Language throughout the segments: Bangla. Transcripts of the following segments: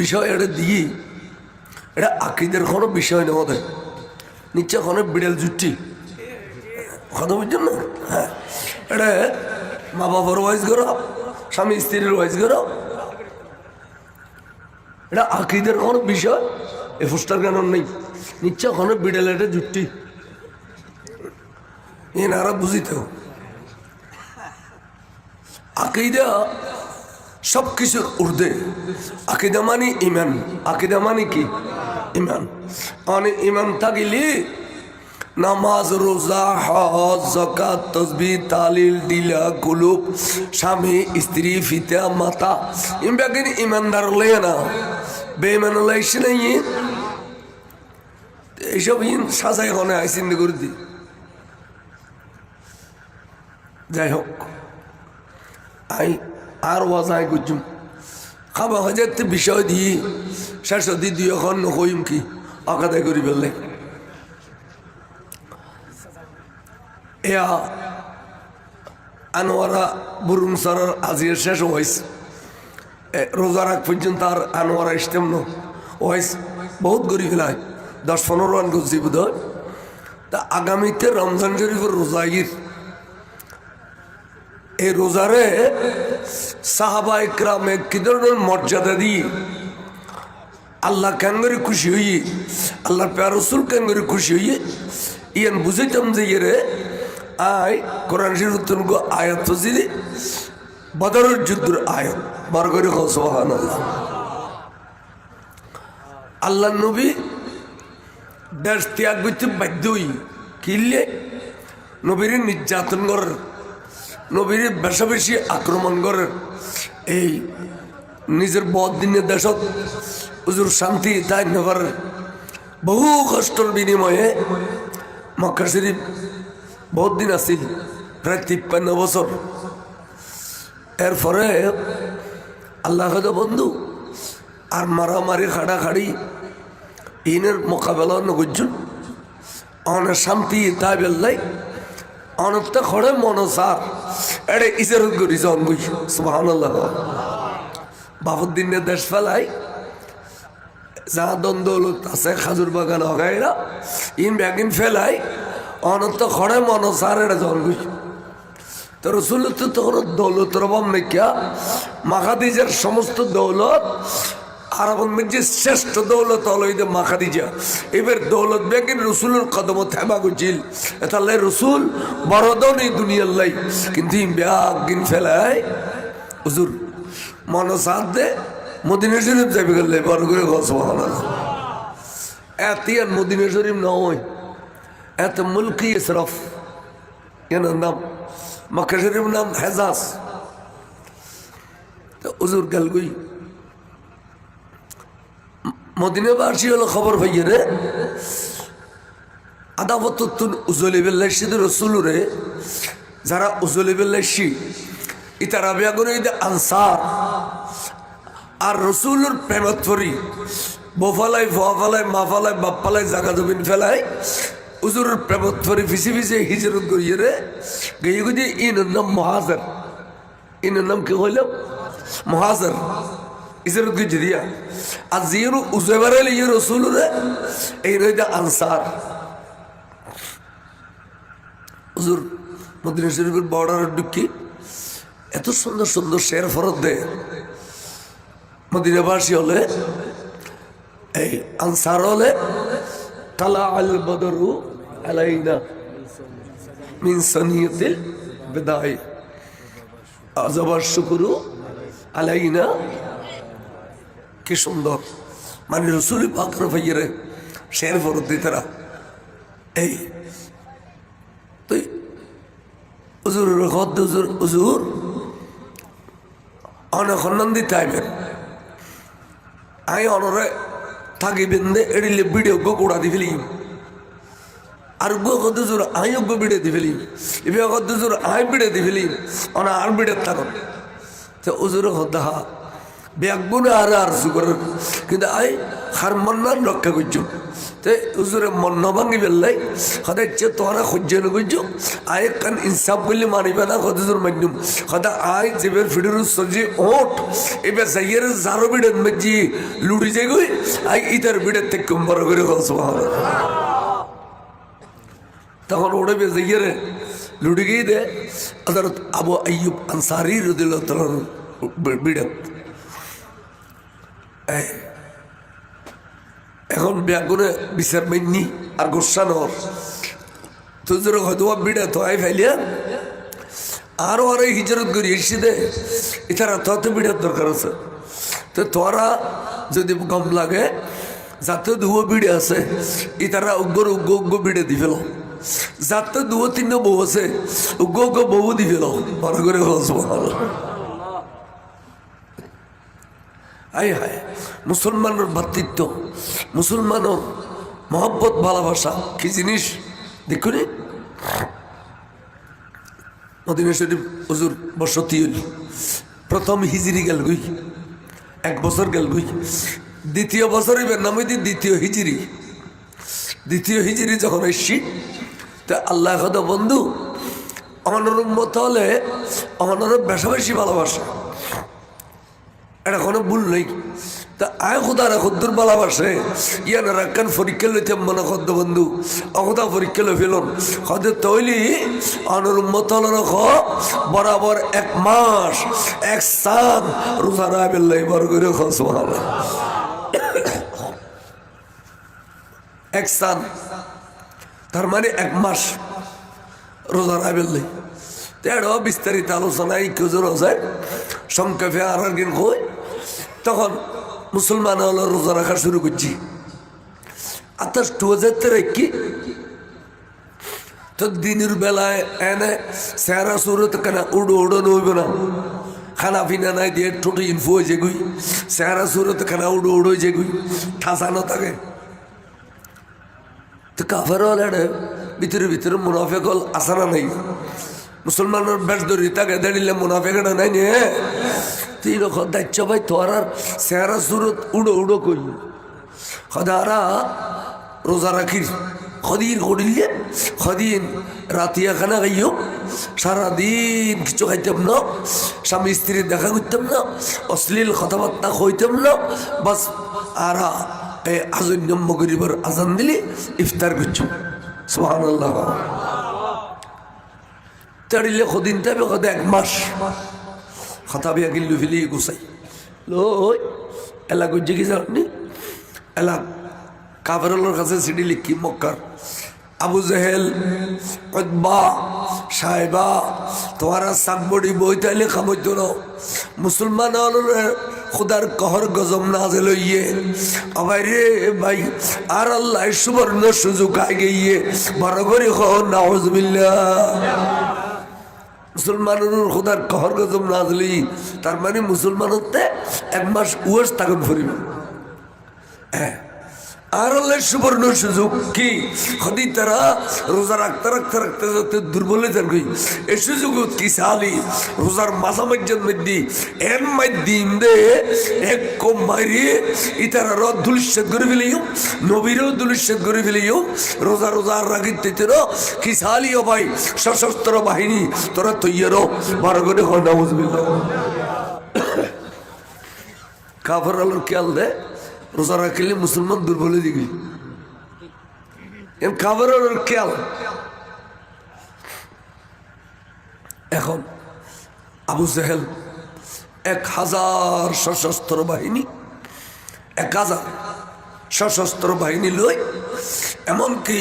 বিষয় এটা দিয়ে এটা আকিদের কোনো বিষয় নেই ওদের নিচ্ছে কোনো বিড়াল জুটি কথা বুঝছেন না? হ্যাঁ। এটা মা বাবার ওয়াইজ করো স্বামী স্ত্রীর ওয়াইজ করো এটা আকিদের কোনো বিষয় এ ফুস্টার কেন নেই। নিচ্ছে কোনো বিড়াল এটা জুটি এনারা বুঝিতে। আকিদা সব কিছুর ঊর্ধ্বে। আকিদা মানে ইমান আকিদা মানে কি? ইমান মানে ইমান থাকিলে নামাজ, রোজা, হজ জকাত তসবি তালিল দিলা কুলুপ স্বামী, স্ত্রী ফিতা মাতা। ইমবাগিন ইমানদার লয়ে না বেইমান লাইছে না ইয়ে এইসব ইন সাজাই হনে আইসিন করে দি। যাই হোক, আই আর ওয়াজাই গুজুম খাবা হাজার বিষয় দিয়ে শেষ দি দুই এখন নকইম কি? অকাদায় করি ফেললে। এয়া আনোয়ারা বুরুম সরার আজির শেষ হয়েছে রোজা রাখ পর্যন্ত আর আনোয়ারা ইস্তেম ন বহুত গরিব ফেলায়। দশ পনেরো রান করছি বোধ হয়। তা আগামীতে রমজান শরীফের রোজাগির এই রোজারে সাহাবা ইকরামে কি ধরনের মর্যাদা দিয়ে আল্লাহ করে খুশি হইয়ে? আল্লাহ পেয়ার রসুল কেন করে খুশি হইয়ে? ইয়ান বুঝাইতাম যে ইয়ে আয়, কোরআন শরীফ গো আয়াত যদি বদরের যুদ্ধের আয়াত, বার করে সোহান আল্লাহ আল্লাহ নবী দেশ ত্যাগ করতে বাধ্যই কিনলে নবীর নির্যাতন করার নবীর বেশা বেশি আক্রমণ করার এই নিজের বদ দিনের দেশত হুজুর শান্তি তাই নেবার বহু কষ্টর বিনিময়ে মক্কা শরীফ বহুত দিন আছিল, প্রায় তিপ্পান্ন বছর। এরপরে আল্লাহ বন্ধু, আর মারামারি খাড়াখাড়ি ইনের মোকাবেলা নগুজন অনেক শান্তি তাই বেল্লাই অনেকটা খড়ে মনসার এটা ইসারত করিস অনবুই সুবহানাল্লাহ। বাবুদ্দিনের দেশ ফেলাই। যা দ্বন্দ্বলত আছে খাজুর বাগান হগাইরা ইন ব্যাগিন ফেলাই। অনন্ত খড়ে মনসার এটা জন্ম তো রসুল তো তখন দৌলতের অভাব নেকিয়া। মাখাদিজার সমস্ত দৌলত আরবের মধ্যে শ্রেষ্ঠ দৌলত হলো এই মাখাদিজা এবার দৌলত ব্যাগিন রসুলের কদম থেমা গুছিল তাহলে রসুল দন এই দুনিয়ার লাই। কিন্তু ব্যাগিন ফেলায়, হুজুর মনসাদ দে মদিনা শরীফ যাবে গেলে বড় করে গছ বহানো এত আর মদিনা শরীফ নয়, এত মুলকি ইসরফ। কেন নাম? মক্কা শরীফ নাম হেজাজ। তো উজুর গেলগুই মদিনাবাসী হলো খবর ভাইয়ে রে। আদাবত উজলি বেল্লাইসি রসুল রে। যারা উজলি বেল্লাইসি ইতারা বেগুন আনসার। আর রসুলের প্রেমত ফরি বোফালাই ফোয়াফালাই মাফালাই, বাপ্পালাই, জাগা জমিন ফেলাই, উজুরের প্রেমত ফরি ফিসি ফিসি হিজরত করিয়ে রে। গিয়ে গুজি ইনের নাম মহাজার। ইনের নাম কি হইল? মহাজার। ইসরত গুজি দিয়া, আর জিয়ের উজেবারে ইয়ে রসুল এই রইদা আনসার। হুজুর, মদিনা শরীফের বর্ডারের ঢুকি, এত সুন্দর সুন্দর শের ফরত দেয় মদিনাবাসী হলে, এই আনসার হলে তালা আল বদরু আলাইনা মিন সনিয়তিল বিদায় আজবার শুকুরু আলাইনা কি সুন্দর। মানে রসুল পাকর ভাইয়েরে শের ফরত দিই তারা এই, তুই হুজুর হদ হুজুর হুজুর, অনেক নন্দি টাইমের আই অনরে থাকি বেন্দে এড়িলে ভিডিও গো কোড়া দি ফেলিম আর গো কত জোর আই গো বিড়ে দি ফেলিম এবার কত জোর আই বিড়ে দি ফেলিম অনা আর বিড়ে থাকুন তো উজুর হদ্দাহা ব্যাগুনে আর আর সুগরের কিন্তু আই, হার মন্নার রক্ষা করছ। তে উজুরে মন ভাঙি বেললাই সদায় চে তোরা সহ্য নকরছো আই কান ইনসাফ করলে মানিবে না কতজোর মাধ্যম সদা আই জীবের ফিডের সজি ওট এবার যাইয়ের জারো বিড়ের মেজি লুড়ি যাই গই। আই ইতার বিড়ের থেকে বড় করে হস তখন ওড়ে বেজে গিয়ে লুড়ি গিয়ে দে। হজরত আবু আইয়ুব আনসারি রদিল্লাহ বিড়ত এখন ব্যাগুনে বিচার মাইনি আর গোসানোর তোদের হয়তো বিড়ে তো আই ফেলিয়া আরও আরও হিজরত করি এসে দে। এটার তত বিড়ার দরকার আছে। তো তোরা যদি কম লাগে যাতে দুয়ো বিড়ে আছে। ইতারা উগ্র উগ্র উগ্র বিড়ে দি ফেলো যাতে দুয়ো তিন বউ আছে। উগ্র উগ্র বউ দি ফেলো বড় করে হসবো আয় হায়, মুসলমানের ভাতৃত্ব মুসলমানের মহব্বত, ভালোবাসা, কি জিনিস? দেখুনি মদিনা শরীফ, হজুর, বসতি প্রথম হিজিরি গেল গুই, এক বছর গেল গুই। দ্বিতীয় বছর এবার নাম দ্বিতীয় হিজিরি। দ্বিতীয় হিজিরি যখন এসছি তা আল্লাহ কথা বন্ধু অনরম মতো হলে অনরম বেশা বেশি ভালোবাসা। এটা কোনো ভুল নেই তা আয় খোদারা খদ্দুর ভালোবাসে ইয়ান রাখান পরীক্ষা লইতে মনে খদ্দ বন্ধু। অখদা পরীক্ষা লই ফেলুন। খদের তৈলি অনুরুম্মত খ বরাবর এক মাস, এক সান রোজা রাবেল্লাই বর করে খস এক সান, তার মানে এক মাস রোজা রাবেল্লাই তেড়ো বিস্তারিত আলোচনায় কেউ যায়, সংক্ষেপে আর একদিন কই। তখন মুসলমান হলো, রোজা রাখা শুরু করছি। আতাস টু হাজার কি তো দিনের বেলায় এনে সেরা সুরত কেনা উড়ো উড়ো নইব না। খানা পিনা নাই দিয়ে টোটো ইনফো হয়েছে গুই সেরা সুরত কেনা উড়ো উড়ো হয়েছে গুই ঠাসানো থাকে। তো কাফের হল ভিতরে ভিতরে মুনাফেক হল, আসানা নাই। মুসলমানের বেশ ধরি তাকে দাঁড়িলে মুনাফেকটা নাই নে। তুই রকম দায়িত্ব ভাই তোর আর সেরা সুরত উড়ো উড়ো করি সদারা রোজা রাখির খদিন করিলে খদিন রাতিয়া খানা খাইও, সারাদিন কিছু খাইতাম না, স্বামী স্ত্রীর দেখা করতাম না, অশ্লীল কথাবার্তা কইতাম না, বাস আর এই আজন্যম্য গরিবের আজান দিলে ইফতার করছ। সোহান আল্লাহ তাড়িলে কদিন তাবে কত এক মাস। খাতা বিয়া কিনলু ফিলি গুছাই লই এলা গুজে কি জানি এলা কাফেরলের কাছে সিডি লিখি মক্কার আবু জেহেল কদবা সাহেবা তোমারা সাকবড়ি বই তাইলে খামইত ন মুসলমান খুদার কহর গজম না যে লইয়ে আবার রে ভাই আর আল্লাহ সুবর্ণ সুযোগ আগে বড় করে কহ নাউজবিল্লা মুসলমানের খোদার কহর গজম নাজলি, তার মানে মুসলমান হতে এক মাস উয়েস তাগন ফুরিব হ্যাঁ। আর আল্লাহ সুবর্ণ সুযোগ কি? হদি তারা রোজা রাখতে রাখতে রাখতে রাখতে দুর্বল হয়ে যান এই সুযোগ কি সালি? রোজার মাঝামাঝের মধ্যে এর মাধ্যম দে এক কম মারি ইতারা র দুলিশ্বাদ করে ফেলিও, নবীরও দুলিশ্বাদ করে ফেলিও, রোজা রোজা রাখিতে তেরো কি সালি ও ভাই? সশস্ত্র বাহিনী, তোরা তৈয়ারও বারো করে হয় নাউজবিল্লাহ। কাফর আলোর খেয়াল দেয় রোজা রাখলে মুসলমান দুর্বল হয়ে দিবি খাবার খেয়াল। এখন আবু জাহেল এক হাজার সশস্ত্র বাহিনী, এক হাজার সশস্ত্র বাহিনী লই এমনকি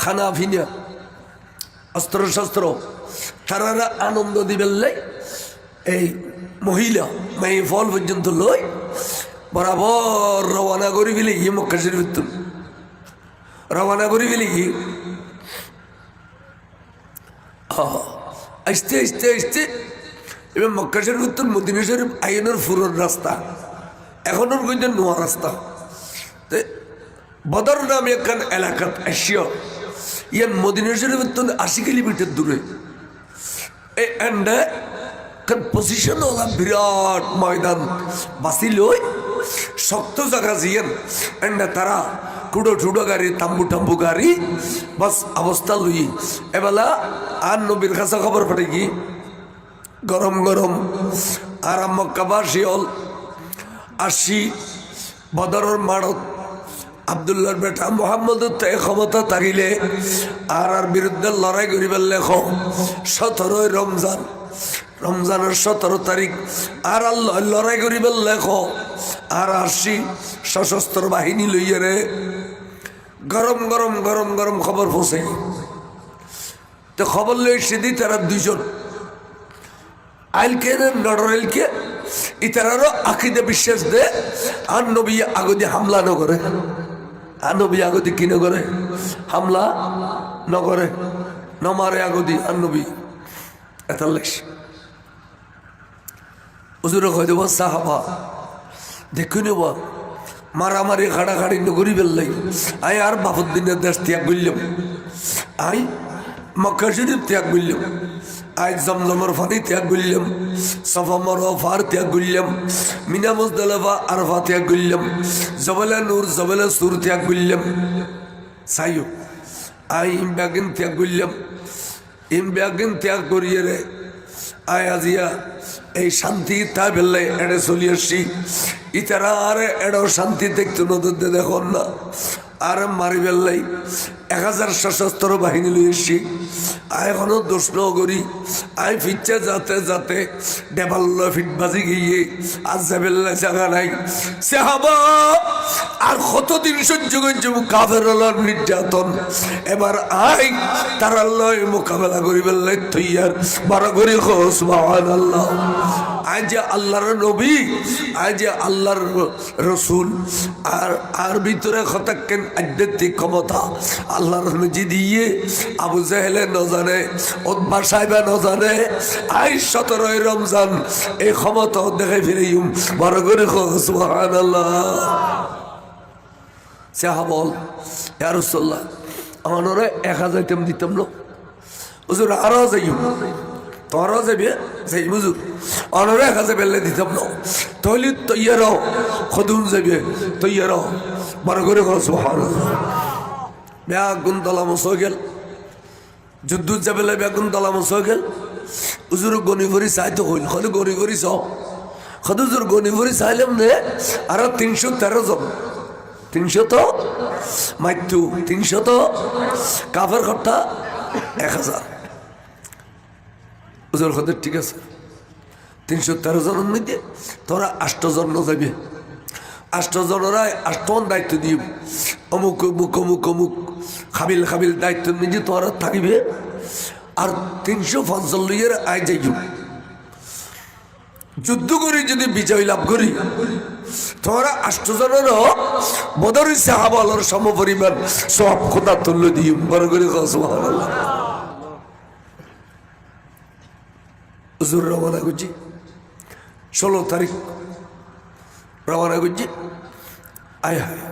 খানা ভিনা অস্ত্র শস্ত্র তারা আনন্দ দিবেন এই মহিলা মেয়ে ফল পর্যন্ত লই বরাবর রওনা করি ফেলে গিয়ে মক্কা শরীফ রওনা করি ফেলে গিয়ে আসতে আসতে আসতে এবার মক্কা শরীফ উত্তর, মদিনা শরীফ আইনের ফুরোর রাস্তা। এখনোর কিন্তু নোয়া রাস্তা। তো বদর নামে একখান এলাকাত আসিয়া, ইয়ান মদিনা শরীফ উত্তর আশি কিলোমিটার দূরে। এই এন্ডে কারণ পজিশন ওলা বিরাট ময়দান। বাঁচিল শক্ত জায়গা জিয়েন। এন্ড তারা টুডো টুডো গাড়ি, তাম্বু টাম্বু গাড়ি, বাস অবস্থা লই। এবেলা আর নবীর কাছে খবর পড়ে কি? গরম গরম। আর মক্কাবাসী হল আসি বদরের মাড়ত আবদুল্লার বেটা মোহাম্মদ ক্ষমতা থাকিলে আর আর বিরুদ্ধে লড়াই করিবার লেখ সতেরোই রমজান। রমজানের সতেরো তারিখ। আর আল্লাহ লড়াই করিবার লেখ আর আসি সশস্ত্র বাহিনী লইয়ে রে। গরম গরম গরম গরম খবর পৌঁছে। তো খবর লই সেদিন তারা দুইজন। আইলকে নডরেলকে ইতারারও আকিদে বিশ্বাস দে, আর নবী আগদি হামলা নগরে আর নবী আগদি কি নগরে হামলা নগরে নমারে আগদি আর নবী। এত উজুরে কই দেব, সাহাবা, দেখি নেব, মারামারি খাড়াখাড়ি নগরি বেললাই। আই আর বাপুদ্দিনের দেশ ত্যাগ করলাম। আই মক্কা শরীফ ত্যাগ করলাম। আজ জমজমর ফানি ত্যাগ করলাম। সফা মরফার ত্যাগ করলাম। মিনা মুজদালাফা আরফা ত্যাগ করলাম। জবলে নূর, জবলে সুর ত্যাগ করলাম। সাইও আই ইম ব্যাগিন ত্যাগ করলাম। ইম ব্যাগিন ত্যাগ করিয়ে রে। আয় আজিয়া এই শান্তি তা ফেললে এড়ে চলি আসছি। ইতারা আর এড়ো শান্তি দেখতে নদীতে দেখুন না। আর মারি বেললাই এক হাজার সশস্ত্র বাহিনী লই এসছি আয় এখনও দোষ করি আয় ফিরছে যাতে যাতে ডেবাল ফিট বাজি গিয়ে, আজ যাবেল্লা জায়গা নাই। সে হাবা আর কতদিন সহ্য করছে কাফের নির্যাতন এবার আই তার আল্লাহ মোকাবেলা করি বেললাই তৈয়ার বড় করি খোস আল্লাহ আজ যে আল্লাহর নবী আজ যে আল্লাহর রসুল আর আর ভিতরে খতাক্কেন আধ্যাত্মিক ক্ষমতা। আল্লাহর নজি দিয়ে আবু জাহেলে ন জানে ওদবা সাহেবে ন জানে আই সতেরোই রমজান এই ক্ষমতা দেখে ফিরে বড় করে খোস আল্লাহ সাহাবল ইয়ারুসল্লাহ আমার ওরা এক হাজার টেম দিতাম না। হুজুর আরও যাইম তোরও যাবে যাই বুঝু অনরে এক হাজার বেলে দিতাম না। তৈলি তৈয়ার খদুন যাবে তৈয়ার বড় করে খরচ বেগুন তলা মশ গেল যুদ্ধ যাবে বেগুন তলা মশ গেল উজুর গনি ভরি চাইতে হইল, খদু গনি ভরি চাও। খদুজুর গনি ভরি চাইলাম নে, আরও তিনশো তেরো জন। তিনশত মাইত্যু তিনশত কাফের খরটা এক হাজার। ওজোর খদের ঠিক আছে। তিনশো তেরো জনের মধ্যে তোরা আষ্টজন যাবে আষ্টজনরা আষ্টন দায়িত্ব দিব অমুক অমুক অমুক অমুক। খাবিল খাবিল দায়িত্ব নিজে তোরা থাকিবে। আর তিনশো পঞ্চাল্লিশের আয় যাইব। যুদ্ধ করি, যদি বিজয় লাভ করি, তোমরা আষ্টজনের বদরি সাহাবালর সম পরিমাণ সব কথা তুল্য দিয়ে বড় করে হুজুর রওনা করছি। ষোলো তারিখ রওনা করছি। আয় হায়।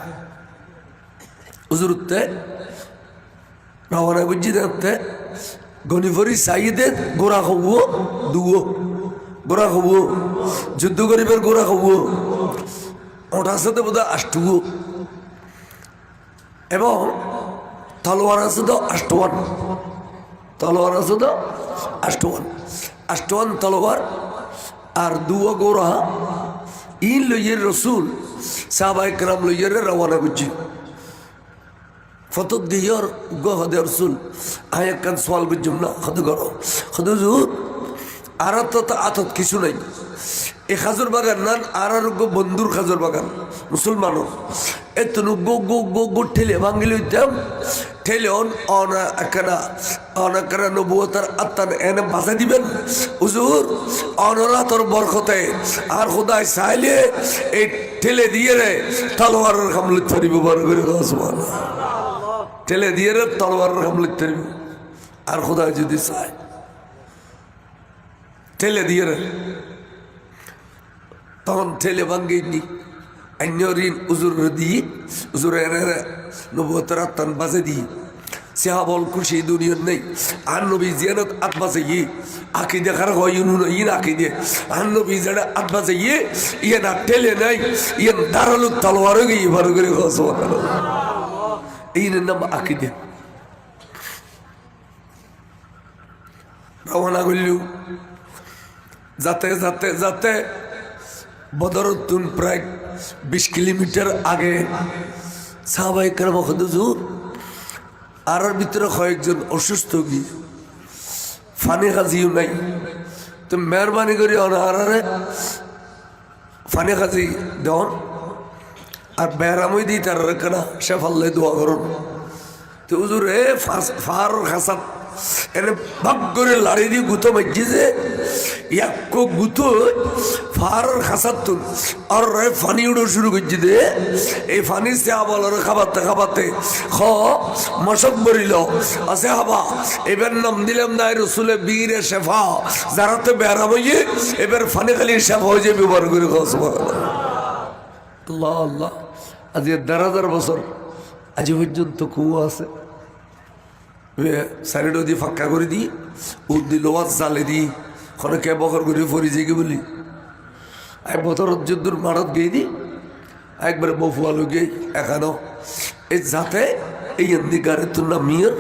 রওনা করছি দেখতে গনিফরি সাইদে গোড়া খাব দুও গোড়া খাব, যুদ্ধ গরিবের গোড়া খাব, ওটার সাথে বোধ আষ্টুও এবং তলোয়ার আছে তো আষ্টওয়ান তলোয়ার আছে তো আষ্টওয়ান আষ্টওয়ান তলোয়ার আর দুয়া গোড়া ইন লইয়ের রসুল সাহবাই রাম লইয়ের রওনা করছি ফটো দিয়র গহদে রসুল। আয় একখান সোয়াল বুঝুম না খদ করো। খদ আর তো আতত কিছু নাই। এই খাজুর বাগান নান আর আর গো বন্ধুর খাজুর বাগান, মুসলমানও। এতনু গো গো গো গো ঠেলে ভাঙ্গিল হইতাম। ঠেলে অন, অনা একনা অনাকারা নবুয়তার আত্মান এনে বাঁচা দিবেন। হুজুর অনরা তোর বরকতে, আর খোদায় চাইলে এই ঠেলে দিয়ে রে, তলোয়ারের কামলে ধরিব বড় করে ঠেলে দিয়ে রে তলোয়ারের কামলে ধরিব আর খোদায় যদি চায়। ঠেলে দিয়ে তখন ঠেলে ভাঙ্গেনি অন্য ঋণ উজুর দিয়ে উজুর এনে নবতর আত্মান বাজে দিয়ে। সেহাবল খুশি দুনিয়ার নেই। আর নবী জিয়ানত আত্মাসে ইয়ে আঁকি দেখার হয় ইউনুন ইন আঁকি দিয়ে আর নবী যেটা আত্মাসে ইয়ে ইয়ে না টেলে নাই ইয়ে দাঁড়াল তলোয়ারও গিয়ে ভালো করে হসবান এই নাম আঁকি দিয়ে রওনা করলু যাতে যাতে যাতে বদরতুন প্রায় বিশ কিলোমিটার আগে সাহাবাই কেন হুজুর আর ভিতরে কয়েকজন অসুস্থ গিয়ে ফানি খাজিও নাই। তো মেহরবানি করি অনাহারে ফানি খাজি দেন আর বেড়ামই দিই তার কেনা, সে ফাল্লে দোয়া করুন। তো হুজুর, এ ফার খাসাত এনে ভাগ করে লাড়ি দিয়ে গুতো মাইছে এক গুতো ফার খাসাত তুন আর রে ফানি উড়ো শুরু করছি দে। এই ফানি সে আবার খাবাতে খাবাতে, খ, মশক বরিল আছে হাবা, এবার নাম দিলাম না রসুলে বীরে শেফা, যারাতে বেড়াম হইয়ে এবার ফানি খালি শেফা হয়ে যাবে ব্যবহার করে খাওয়া আল্লাহ আল্লাহ। আজ দেড় হাজার বছর, আজ পর্যন্ত কুয়ো আছে। সাইডও দিয়ে ফাঁকা করে দিই উদ দি লোয়ার জালে দিই খনে কে বকর করে ফরি যে বলি। এক বছর যুদ্ধর মারত গিয়ে দিই একবারে বফুয়ালো গিয়ে এখানো। এই যাতে এই এমনি গাড়ি তোর নাম মিয়র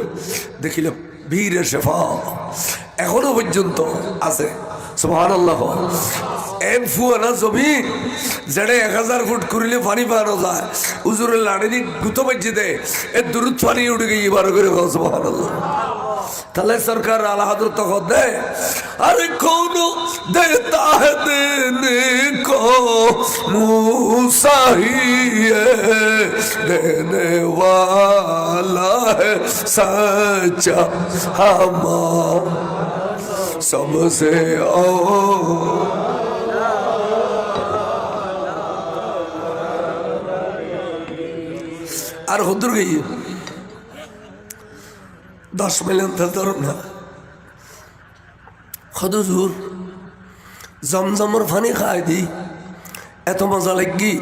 দেখিলাম বীরে শেফা। এখনও পর্যন্ত আছে। সুহান আল্লাহ এম ফুয়ানা জমি যেটা এক হাজার ফুট করিলে পানি পানো যায় উজুরের লাড়ি দি গুতো বাজ্যে দেয় এ দূরত পানি উঠে গিয়ে বার করে সুহান আল্লাহ তাহলে সরকার আল্লাহ হাজর তখন দেয় अरे कौन देता है देने को मूसा ही है देने वाला है सच्चा हमार सबसे ओ আর হদ্র গিয়ে দশ মিলিয়ন ধরুন না। হদুর, জমজমর ফানি খাই দি, এত মজা লাগি।